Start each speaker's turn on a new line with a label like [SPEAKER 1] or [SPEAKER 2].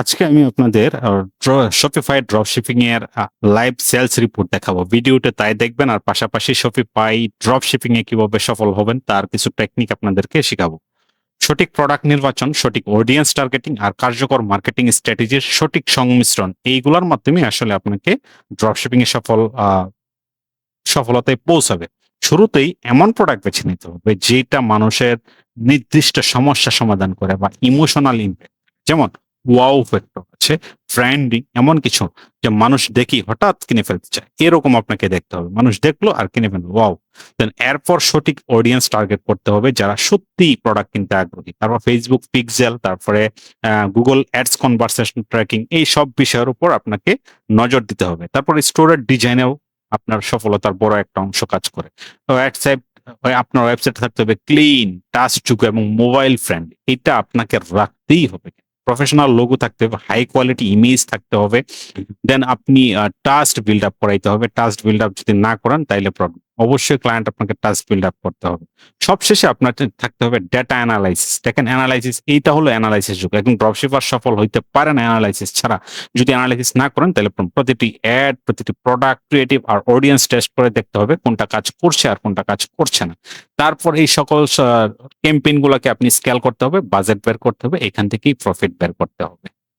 [SPEAKER 1] আজকে আমি আপনাদের শপিফাই ড্রপ শিপিং এর লাইভ সেলস রিপোর্ট দেখাবো। ভিডিওতে তাই দেখবেন, আর পাশাপাশি শপিফাই ড্রপ শিপিং এ কীভাবে সফল হবেন, তার কিছু টেকনিক আপনাদেরকে শেখাবো। সঠিক প্রোডাক্ট নির্বাচন, সঠিক অডিয়েন্স টার্গেটিং আর কার্যকর মার্কেটিং স্ট্র্যাটেজির সঠিক সংমিশ্রণ, এইগুলোর মাধ্যমে আসলে আপনাকে ড্রপ শিপিং এ সফল সফলতায় পৌঁছাবে। শুরুতেই এমন প্রোডাক্ট বেছে নিতে হবে, যেটা মানুষের নির্দিষ্ট সমস্যা সমাধান করে বা ইমোশনাল ইম্প্যাক্ট যেমন ওয়াও ফ্যাক্টর আছে ব্র্যান্ডিং এমন কিছু যে মানুষ দেখি হঠাৎ কিনে ফেলতে চায়। এরকম আপনাকে দেখতে হবে। মানুষ দেখল আর কিনে ফেলল। ওয়াও দেন এরপর সঠিক অডিয়েন্স টার্গেট করতে হবে যারা সত্যি প্রোডাক্ট কিনতে আগ্রহী। তারপর ফেসবুক পিক্সেল তারপরে গুগল অ্যাডস কনভারসেশন ট্র্যাকিং এই সব বিষয়ের উপর আপনাকে নজর দিতে হবে। তারপর স্টোরের ডিজাইনেও আপনার সফলতার বড় একটা অংশ কাজ করে। তো আপনার ওয়েবসাইট থাকতে হবে ক্লিন টাচযোগ্য এবং মোবাইল ফ্রেন্ড এটা আপনাকে রাখতেই হবে। প্রফেশনাল লোগো থাকতে হবে হাই কোয়ালিটি ইমেজ থাকতে হবে। দেন আপনি টাস্ট বিল্ড আপ করাইতে হবে। টাস্ট বিল্ড আপ যদি না করান, তাইলে প্রবলেম অবশ্যই ক্লায়েন্ট আপনাকে টাস্ট বিল্ড আপ করতে হবে। সবশেষে আপনার থাকতে হবে ডেটা অ্যানালাইসিস দেখেন অ্যানালাইসিস এইটা হলো অ্যানালাইসিস যুগ। এখন ড্রপশিপার সফল হইতে পারে না অ্যানালাইসিস ছাড়া। যদি অ্যানালাইসিস না করেন, তাহলে প্রতিটি অ্যাড প্রতিটি প্রোডাক্ট ক্রিয়েটিভ আর অডিয়েন্স টেস্ট করে দেখতে হবে কোনটা কাজ করছে আর কোনটা কাজ করছে না। তারপর এই সকল ক্যাম্পেইন গুলোকে আপনি স্কেল করতে হবে বাজেট বের করতে হবে, এখান থেকেই প্রফিট বের করতে হবে।